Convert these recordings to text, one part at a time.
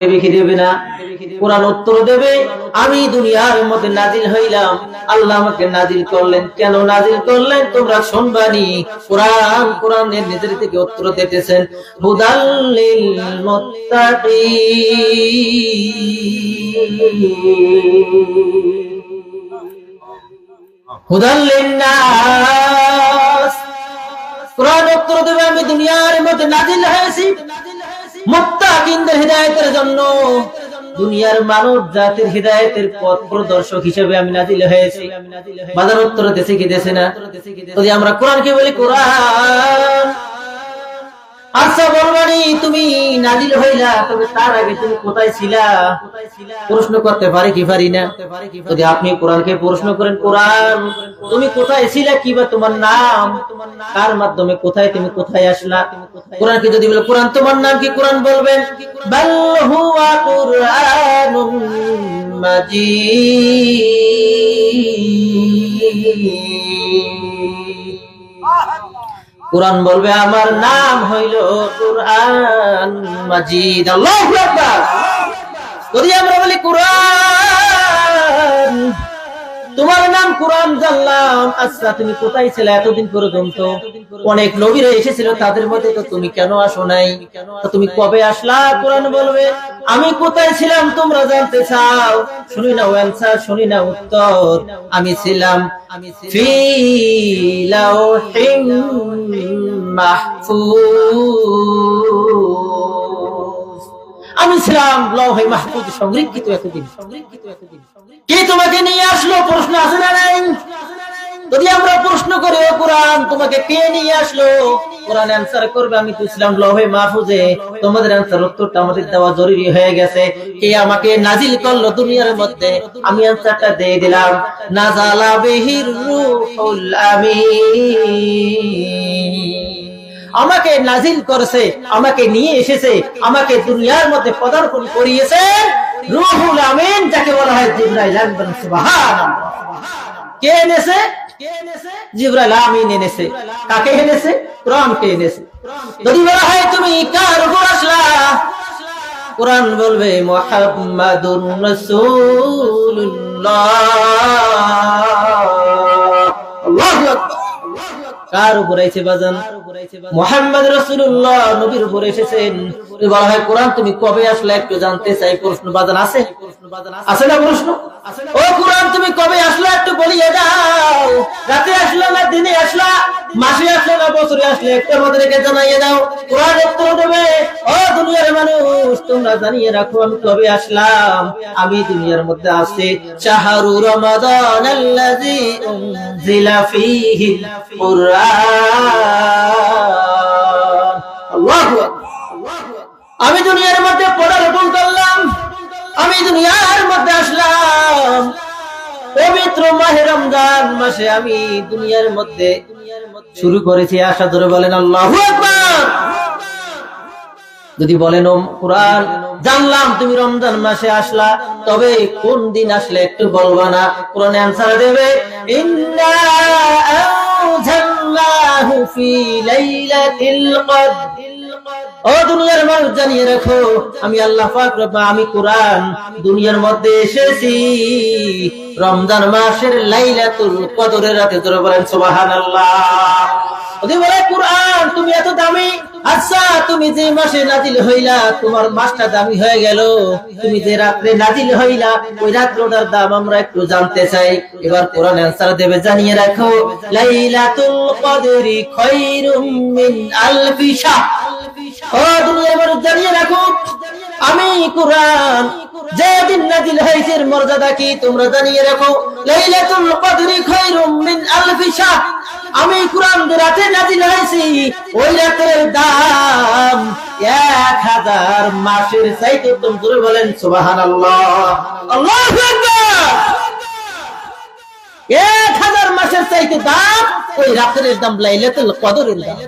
কি দেবে না? কোরআন উত্তর দেবে। আমি দুনিয়ার মধ্যে নাজিল হইলাম। আল্লাহ আমাকে নাজিল করলেন। কেন নাজিল করলেন? তোমরা শুনবানি। কোরআন, কোরআনের নিজের থেকে উত্তর দিতেছেন। কোরআন উত্তর দেবে। আমি দুনিয়ার মধ্যে নাজিল হয়েছি। মুত্তাকিনদের হৃদায়তের জন্য। দুনিয়ার মানব জাতির হৃদায়তের পথ প্রদর্শক হিসেবে আমি নাজিল হয়েছি। বাজার উত্তর দেশে কি দেশে না? যদি আমরা কোরআনকে বলি, কোরআন। আচ্ছা বলবানি তুমি নাজিল হইলা, তবে তার আগে তুমি কোথায় ছিলা? প্রশ্ন করতে পারে কি পারি না? যদি আপনি কোরআনকে প্রশ্ন করেন, কোরআন, তুমি কোথায় ছিলা কি বা তোমার নাম? কার মাধ্যমে কোথায় তুমি কোথায় আসলা? কোরআনকে যদি বলে, কোরআন তোমার নাম কি? কোরআন বলবেন, বাল কোরআন বলবে আমার নাম হইল কোরআন মাজিদ। আল্লাহু আকবার। যদি আমরা বলি কোরআন তোমার নাম কোরআন জানলাম। আচ্ছা তুমি কোথায় ছিলে এতদিন পর্যন্ত? অনেক নবীরা এসেছিল তাদের মধ্যে, তো তুমি কেন আসো নাই? তুমি কবে আসলা? কোরআন বলবে, আমি কোথায় ছিলাম তোমরা জানতে চাও? শুনি না অ্যান্সার শুনি না উত্তর। আমি ছিলাম লাউহিম মাহফুজ। আমি ছিলাম লৌহে মাহফুজ সংরক্ষিত এতদিন। কে তোমাকে নিয়ে আসলো? প্রশ্ন আছে না নাই? যদি আমরা প্রশ্ন করি, ও কোরআন, তোমাকে কে নিয়ে আসলো? কোরআন অ্যান্সার করবে, আমি তো ছিলাম লৌহে মাহফুজে। তোমাদের অ্যান্সার উত্তরটা আমাদের দেওয়া জরুরি হয়ে গেছে। কে আমাকে নাজিল করল দুনিয়ার মধ্যে? আমি অ্যান্সারটা দিয়ে দিলাম। নাজালা বিহির রূহুল আমিন। আমাকে নাজিল করেছে, আমাকে নিয়ে এসেছে, আমাকে দুনিয়ার মধ্যে পদার্পণ করিয়েছে। রুহুল আমিন, যাকে বলা হয় জিব্রাইল আমিন কে এনেছে? জিব্রাইল আমিন এনেছে। কাকে এনেছে? কোরআনকে এনেছে। যদি বলা হয় তুমি কার উপর আসলা? কোরআন বলবে, মুহাম্মাদুর রাসূলুল্লাহ। আল্লাহু আকবার। কার উপর এসে বাজান? মোহাম্মদ রসুল্লাহ নবীর উপর এসেছেন। বলা হয় কোরআন তুমি কবে আসলে একটু জানতে চাই? প্রশ্ন বাজান আছে? আছে না প্রশ্ন? ও কোরআন, তুমি কবে আসলে একটু বলিয়ে দাও? রাতে আসলে না, দিনে আসলা? মাসে আসলে না, বছরে আসলে? একটু আমাদেরকে জানাইয়ে দাও। কোরআন উত্তর দেবে। ও দুনিয়ার মানুষ, তোমরা জানিয়ে রাখো, আমি কবে আসলাম? আমি দুনিয়ার মধ্যে আসছি শাহরু রমাদান আল্লাযী উনজিলা ফীহি, কুরআন আমি দুনিয়ার মধ্যে পদার্পণ করলাম। আমি দুনিয়ার মধ্যে আসলাম। পবিত্র মাহে রমজান মাসে আমি দুনিয়ার মধ্যে শুরু করেছি আশা ধরে বলেন আল্লাহু যদি বলেন কোরআন জানলাম তুমি রমজান মাসে আসলা, তবে কোন দিন আসলে একটু বলবা না? কোরআনে আনসার দেবে, ইন্না আনজালনাহু ফি লাইলাতিল কদর। ও দুনিয়ার মানুষ, জানিয়ে রাখো, আমি আল্লাহ পাক আমি কোরআন দুনিয়ার মধ্যে এসেছি। রমজান মাসের লাইলাতুল কদরের রাতে জোরে বলেন সুবহানাল্লাহ। যদি বলে, কোরআন তুমি এত দামি আচ্ছা তুমি যে মাসে নাজিল হইলা, তোমার মাসটা দামি হয়ে গেল। তুমি যে রাত্রে নাজিল হইলা, ওই রাত্রটার দাম আমরা একটু জানতে চাই। এবার কোরআন অ্যান্সার দেবে, জানিয়ে রাখো, লাইলাতুল কদরি খায়রুম মিন আলফি শাহ। ও দুনিয়ার মানুষ জানিয়ে রাখো, আমি কোরআন যেদিন নাজিল হয়েছে মর্যাদা কি তোমরা জানিয়ে রাখো? লাইলাতুল কদরি খায়রুম মিন আলফি শাহ। আমি কোরআন রাতে নাজিল হয়েছি, ওই রাতের দাম এক হাজার মাসের চাইতে উত্তম। জোরে বলেন, সুবহানাল্লাহ। আল্লাহু আকবার! এক হাজার মাসের চাইতে দাম ওই রাতের দাম লাইলাতুল কদরের দাম।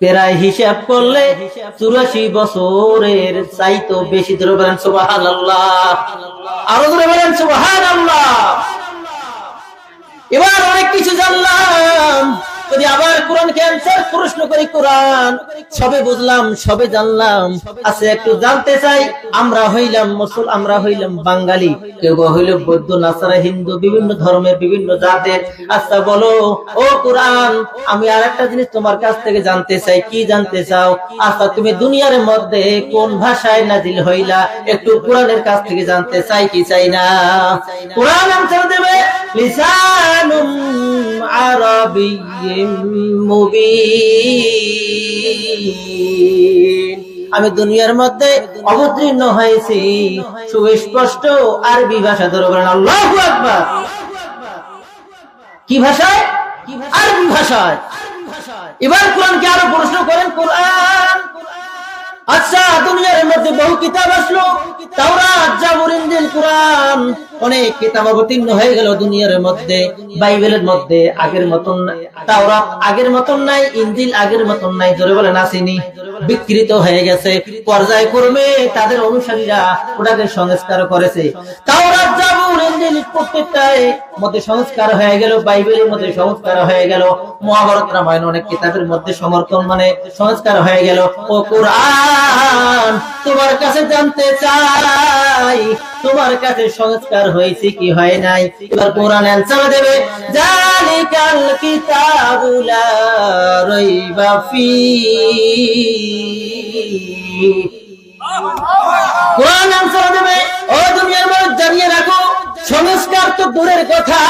প্রায় হিসাব করলে চুরাশি বছরের চাইতো বেশি ধরে বলেন সুবহানাল্লাহ। আরও ধরে বলেন সুবহানাল্লাহ এবার অনেক কিছু জানলাম যদি আবার প্রশ্ন করি, কোরআন সবে বুঝলাম, সবে জানলাম। আছে, একটু জানতে চাই, আমরা হইলাম মুসল, আমরা হইলাম বাঙালি। কেউ হইল বৌদ্ধ, নাসারা, হিন্দু, বিভিন্ন ধর্মের, বিভিন্ন জাতের। আচ্ছা বলো, ও কোরআন, আমি আর একটা জিনিস তোমার কাছ থেকে জানতে চাই, কি জানতে চাও? আচ্ছা তুমি দুনিয়ার মধ্যে কোন ভাষায় নাজিল হইলা? একটু কোরআনের কাছ থেকে জানতে চাই, কি চাই না? কোরআন আনসার দেবে। লিসানুম আরবিয়্যিম মুবিন। আমি দুনিয়ার মধ্যে অবতীর্ণ হয়েছি। সুস্পষ্ট আরবি ভাষা ধরে বলেন, আল্লাহু আকবার। কি ভাষায়? আরবি ভাষায়। এবার কোরআনকে আরও প্রশ্ন করেন, কোরআন আচ্ছা দুনিয়ার মধ্যে বহু কিতাব আসলো। আগের মতন আগের মতন নাই আগের মতন নাই, জোরে বিকৃত হয়ে গেছে। পর্যায়ক্রমে তাদের অনুসারীরা ওটাকে সংস্কার করেছে। তাওরাত জাবুর সংস্কার মহাভারত রামায়ণ অনেক কিতাবের মধ্যে সমর্থন মানে সংস্কার হয়ে গেল। ও কোরআন, তোমার কাছে জানতে চাই, তোমার কাছে সংস্কার হয়েছে কি হয় নাই? এবার কোরআন দেবে জানিয়ে রাখো সংস্কার তো দূরের কথা,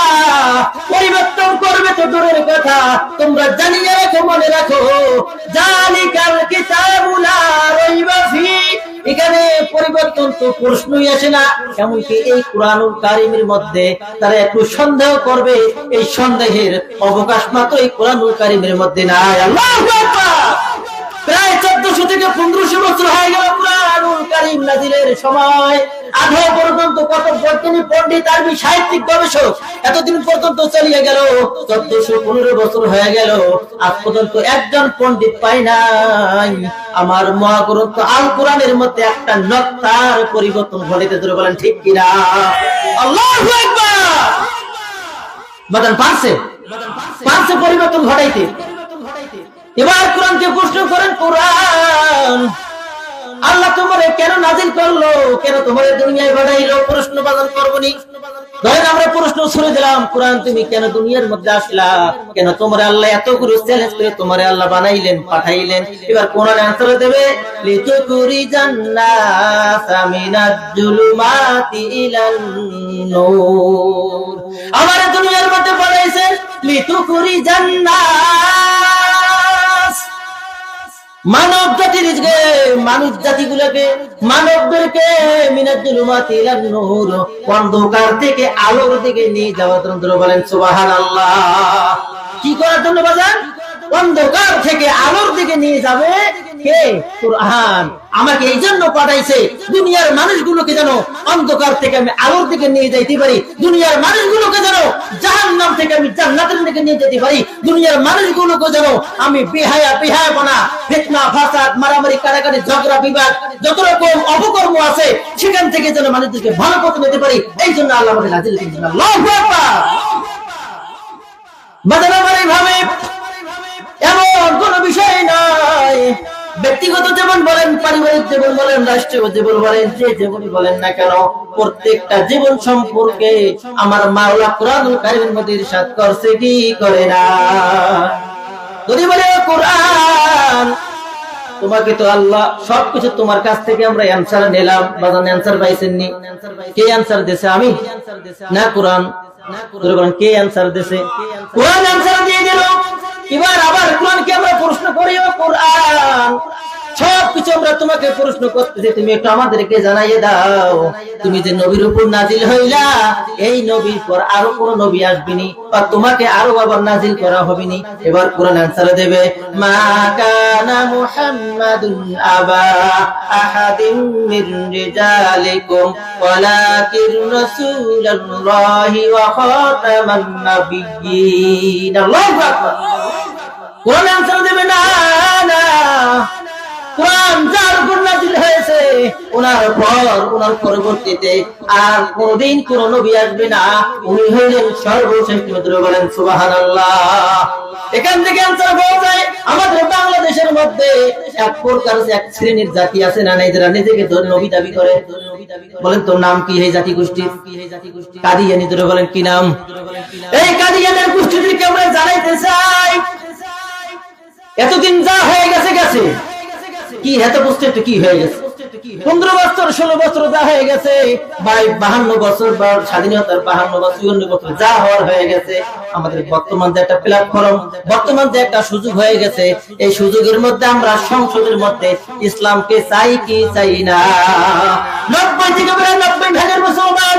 পরিবর্তন করবে তো দূরের কথা। তোমরা জানিয়ে রাখো, মনে রাখো জালিকাল কিতাবুলা রাইবা এখানে পরিবর্তন তো প্রশ্নই আসে না, এমনকি এই কোরআনুল কারিমের মধ্যে তারা একটু সন্দেহ করবে। এই সন্দেহের অবকাশ মাত্র এই কোরআনুল কারিমের মধ্যে আকবার! প্রায় চোদ্দশো থেকে পনেরোশো বছর হয়ে গেল বছর একজন পণ্ডিত পাই নাই। আমার মহাগ্রন্থ আল কোরআনের মধ্যে একটা নক্তার পরিবর্তন ঘটিতে ধরে বলেন, ঠিক কিনা বাদান পারছে? পারছে পরিবর্তন ঘটাইতে। এবার কোরআনকে প্রশ্ন করেন, কোরআন। আল্লাহ তোমারে কেন নাজিল করল? কেন তোমার দুনিয়ায় বাড়াইলো? প্রশ্ন বাদন করবনি। আমরা প্রশ্ন ছুড়ে দিলাম, কোরআন, তুমি কেন দুনিয়ার মধ্যে আসলা? কেন তোমার আল্লাহ এত গুরু চ্যালেঞ্জ করে তোমার আল্লাহ বানাইলেন, পাঠাইলেন? এবার কোরআন আনসার দেবে, লিতুকুরি জান্নাত আমার দুনিয়ার মধ্যে বানাইছেন, লিতুকুরি জান্নাত মানব জাতির মানুষ জাতিগুলোকে, মানবদেরকে অন্ধকার থেকে আলোর দিকে নিয়ে যাওয়ার তন্ত্র বলেন সুবাহ আল্লাহ কি করার জন্য বাজান? অন্ধকার থেকে আলোর দিকে নিয়ে যাবে কে? কোরআন। আমাকে এই জন্য পাঠাইছে, দুনিয়ার মানুষগুলোকে যেন অন্ধকার থেকে আমি আলোর দিকে নিয়ে যাইতে পারি, দুনিয়ার মানুষগুলোকে যেন জাহান্নাম থেকে আমি জান্নাতের দিকে নিয়ে যেতে পারি, দুনিয়ার মানুষগুলোকে যেন আমি বেহায়া বেহায়া বানা ফিতনা, ফাসাদ, মারামারি কারাকারি ঝগড়া, বিবাদ, যত রকম অপকর্ম আছে, সেখান থেকে যেন মানুষদেরকে ভালো পথে নিতে পারি, এই জন্য আল্লাহ আমাদের নাজিল করেছেন। আল্লাহু আকবার বাজার আমার এইভাবে এমন কোন বিষয় নাই। ব্যক্তিগত জীবন বলেন পারিবারিক জীবন বলেন রাষ্ট্রীয় জীবন বলেন যে জীবনই বলেন না কেন প্রত্যেকটা জীবন সম্পর্কে আমার মাওলা কোরআনুল কারিমের মধ্যে ইরশাদ করছে কি করে না? যদি বলে "ও কোরআন তোমাকে তো আল্লাহ সবকিছু তোমার কাছ থেকে আমরা অ্যান্সার নিলাম। বাজান অ্যান্সার পাইছেননি। কে অ্যান্সার দিয়েছে আমি? না কোরআন। জোরে বলেন, কে অ্যান্সার দিয়েছে কোরআন অ্যান্সার দিয়ে দিল। এবার আরও কোন নবী আসবেনি, বা তোমাকে আরও আবার নাজিল করা হবেনি। এবার কোরআন আনসার দেবে, মা কোরআন আনসার দেবে, না না। কোরআন যার উপর নাজিল হয়েছে, ওনার পর, ওনার পরবর্তীতে আর কোনদিন কোন নবী আসবে না। উনি হইলেন সর্বশেষ মিত্র বলেন, সুবহানাল্লাহ। এখান থেকে আনসার পাওয়া যায়, আমাদের বাংলাদেশের মধ্যে এক প্রকার এক শ্রেণির জাতি আছে, না নাই যারা নিজেকে নবী দাবি করে। বলেন, তোর নাম কি, এই জাতি গোষ্ঠী কাদিয়ানি ধরে বলেন, কি নাম? এই কাদিয়ানের এতদিন যা হয়ে গেছে গেছে। কি এত বুঝতে একটু কি হয়ে গেছে? পনেরো বছর, ষোলো বছর যা হয়ে গেছে, ভাই, বাহান্ন বছর বা স্বাধীনতার বাহান্ন বছর চুয়ান্ন বছর যা হওয়ার হয়ে গেছে, আমাদের বর্তমান যে একটা প্ল্যাটফর্ম বর্তমান যে একটা সুযোগ হয়ে গেছে, এই সুযোগের মধ্যে আমরা সংসদের মধ্যে ইসলামকে চাই কি চাই না? নব্বই থেকে নব্বই ভাগের মুসলমান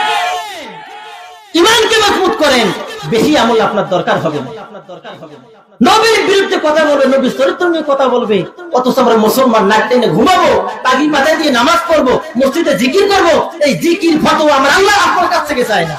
ইমানকে মজবুত করেন, বেশি আমল আপনার দরকার হবে না। নবীর বিরুদ্ধে কথা বলবে, নবীর চরিত্র নিয়ে কথা বলবে, অথচ আমরা মুসলমান নাক টেনে ঘুমাবো তাগি মাথায় দিয়ে নামাজ পড়ব, মসজিদে জিকির করব, এই জিকির ফটো আমরা আল্লাহ আপনার কাছ থেকে চাই না।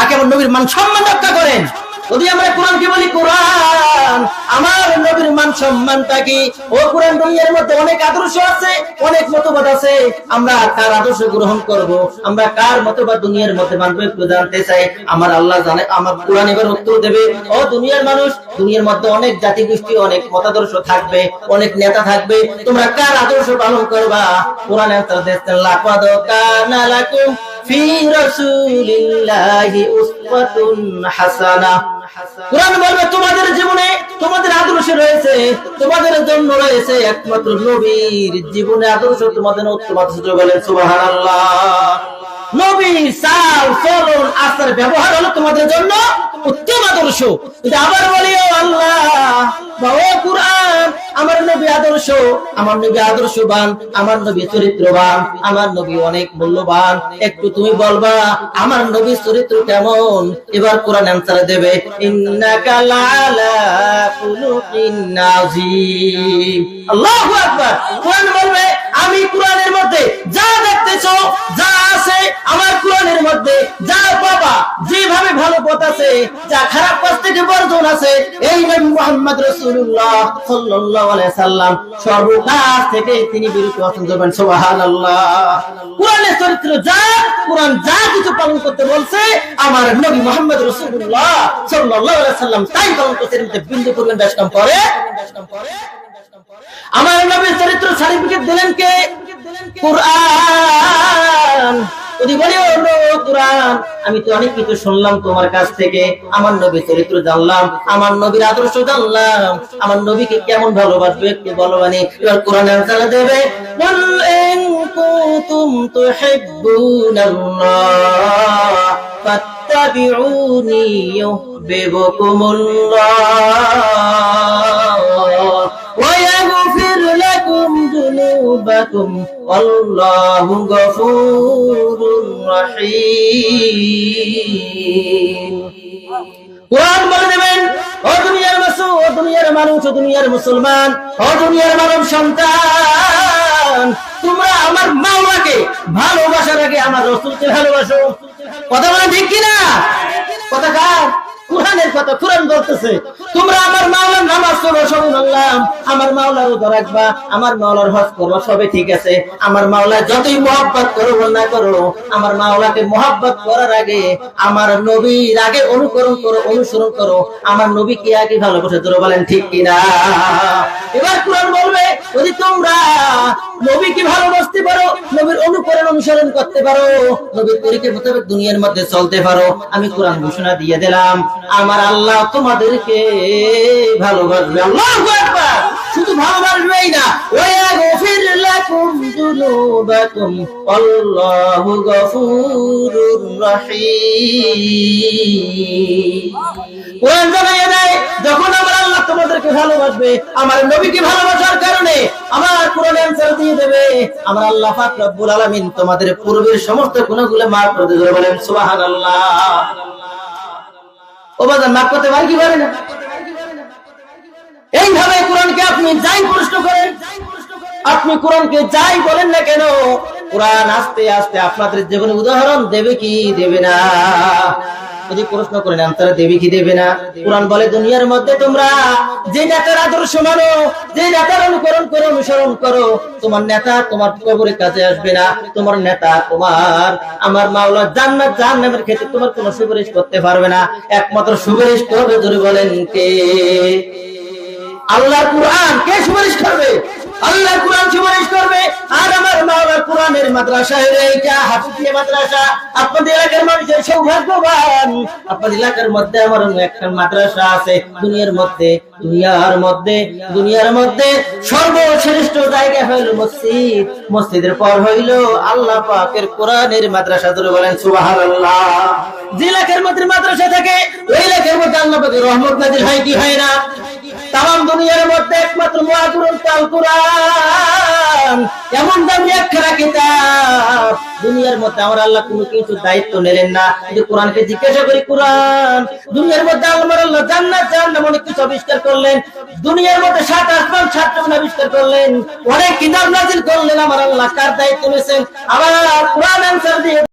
আগে আমার নবীর মান সম্মান রক্ষা করেন। যদি আমরা কোরআনকে বলি? কোরআন। আমার নবীর মান সম্মানটা কি? ও কোরআন দুনিয়ার মধ্যে অনেক আদর্শ আছে, অনেক মতবাদ আছে। আমরা কার আদর্শ গ্রহণ করব? আমরা কার মতবাদ দুনিয়ার মধ্যে মানবো একটু জানতে চাই। আমার আল্লাহ জানে, আমার কোরআন এবার উত্তর দেবে। ও দুনিয়ার মানুষ, দুনিয়ার মধ্যে অনেক জাতি গোষ্ঠী অনেক মতাদর্শ থাকবে, অনেক নেতা থাকবে। তোমরা কার আদর্শ পালন করবা? কোরআন আনসার কানা লাকুম তোমাদের জীবনে তোমাদের আদর্শ রয়েছে, তোমাদের জন্য রয়েছে একমাত্র নবীর জীবনে আদর্শ, তোমাদের উত্তম আদর্শ বলেন, সুবহানাল্লাহ। নবী সাল চলন আচার, ব্যবহার হলো তোমাদের জন্য উত্তম আদর্শ। যদি আবার বলি, ও আল্লাহ, বা ও আমার নবী আদর্শ, আমার নবী আদর্শবান, আমার নবী চরিত্রবান, আমার নবী অনেক মূল্যবান। একটু তুমি বলবা, আমার নবীর চরিত্র কেমন? এবার কোরআন অ্যান্সার দেবে আমি কোরআনের মধ্যে যা দেখতেছো, যা আছে, আমার কোরআনের মধ্যে যা যেভাবে ভালো পথ আছে, যা খারাপ পথ থেকে বর্জন আছে, এই নবী মুহাম্মদ রাসূলুল্লাহ সাল্লাম সর্বকাশ থেকে তিনি বিরত করবেন সুবহানাল্লাহ। কোরআনের চরিত্র যা, কোরআন যা কিছু পালন করতে বলছে, আমার নবী মুহাম্মদ রাসূলুল্লাহ সাল্লাল্লাহু সাল্লাম তাই পালন করতে বিন্দু করবেন বেশ কম করে আমার নবীর চরিত্র সার্টিফিকেট দিলেন কে? কুরআন। যদি বলি কুরআন, আমি তো অনেক কিছু শুনলাম তোমার কাছ থেকে। আমার নবীর চরিত্র জানলাম, আমার নবীর আদর্শ জানলাম। আমার নবীকে কেমন ভালোবাসবে একটু বলো মানে এবার কোরআন আনসার দেবে, বল ইন কুনতুম তুহিব্বুনাল্লাহ فاتبعوني يحببكم الله ويغفر لكم ذنوبكم والله غفور رحيم কোরআন বলে দেবেন ও দুনিয়ার মাসু ও দুনিয়ার মানুষ ও দুনিয়ার মুসলমান ও দুনিয়ার মানব সন্তান তোমরা আমার মাওলাকে ভালোবাসার আগে আমার রসুলকে ভালোবাসো। কথা বলে ঠিক কিনা? কথা কার? কথা বলতেছে। তোমরা আমার মাওলার নামাজ পড়ো আমার মাওলার রাখবা, আমার মাওলার হজ সবে ঠিক আছে। আমার মাওলা যতই মোহাব্বত করো না করো আমার মাওলাকে মোহাব্বত করার আগে আমার নবীর আগে অনুকরণ করো, অনুসরণ করো। আমার নবীকে আগে ভালোবাসে ধরো বলেন ঠিক কিনা? এবার কোরআন যদি তোমরা নবীকে ভালোবাসতে পারো, নবীর অনুকরণ অনুসরণ করতে পারো, নবীর তরিকের মোতাবেক দুনিয়ার মধ্যে চলতে পারো, আমি কোরআন ঘোষণা দিয়ে দিলাম। আমার আল্লাহ তোমাদেরকে ভালোবাসবে। আল্লাহু শুধু ভালোবাসবেই না। ওয়াগফির লাকুম যুনুবাকুম আল্লাহু গফুরুর রহিম। কোরআন জানায় যখন আমার আল্লাহ তোমাদেরকে ভালোবাসবে, আমার নবীকে ভালোবাসার কারণে দিয়ে দেবে। আমার আল্লাহ পাক রব্বুল আলামিন তোমাদের পূর্বের সমস্ত গুণাগুলো মাফ করে দেবে। বলেন, সুবহানাল্লাহ। ও বাজার মাফ করতে পারে কি পারে না? এইভাবে কোরআনকে আপনি যাই প্রশ্ন করেন, আপনি কোরআনকে যাই বলেন না কেন, কোরআন আস্তে আস্তে আপনাদের জীবনে উদাহরণ দেবে কি? দেবে না। যদি প্রশ্ন করেন আনসার দেবে কি দেবে না? কোরআন বলে, দুনিয়ার মধ্যে তোমরা যে নেতার আদর্শ মানো, যে নেতার অনুকরণ করো, অনুসরণ করো, তোমার নেতা তোমার কবরের কাছে আসবে না, তোমার নেতা তোমার, আমার মাওলা জান্নাত, জাহান্নামের ক্ষেত্রে তোমার কোনো সুপারিশ করতে পারবে না। একমাত্র সুপারিশ করবে যদি বলেন কে? আল্লাহ কোরআন কে সুপারিশ করবে? আল্লাহ কোরআন সুপারিশ করবে। আর আমার মাওলার কোরআনের মাদ্রাসা হলো এইটা, হাফিজিয়া মাদ্রাসা। আপনাদের এলাকার মানুষের সৌভাগ্যবান। আপনাদের এলাকার মধ্যে আমার একটা মাদ্রাসা আছে, দুনিয়ার মধ্যে দুনিয়ার মধ্যে দুনিয়ার মধ্যে। সর্বশ্রেষ্ঠ জায়গা হইল মসজিদ। মসজিদের পর হইল আল্লাহ পাকের কোরআনের মাদ্রাসা ধরে বলেন সুবহানাল্লাহ। যে এলাকার মধ্যে মাদ্রাসা থাকে, ওই এলাকার মধ্যে আল্লাহ পাকের রহমত নাজিল হয় কি হয় না? তাম দুনিয়ার মধ্যে একমাত্র মহাগুরুল কাল কোরআন। এমন দামি একখানা কিতাব। দুনিয়ার মধ্যে আমার আল্লাহ কোনো কিছু দায়িত্ব নিলেন না। কিন্তু কোরআনকে জিজ্ঞাসা করি, কোরআন, দুনিয়ার মধ্যে আমার আল্লাহ জান্নাত, জাহান্নাম অনেক কিছু আবিষ্কার করলেন। দুনিয়ার মধ্যে সাত আসমান, সাত জমিন আবিষ্কার করলেন। অনেক কিতাব নাজিল করলেন আমার আল্লাহ। কার দায়িত্ব নিয়েছেন আবার কোরআন আনসার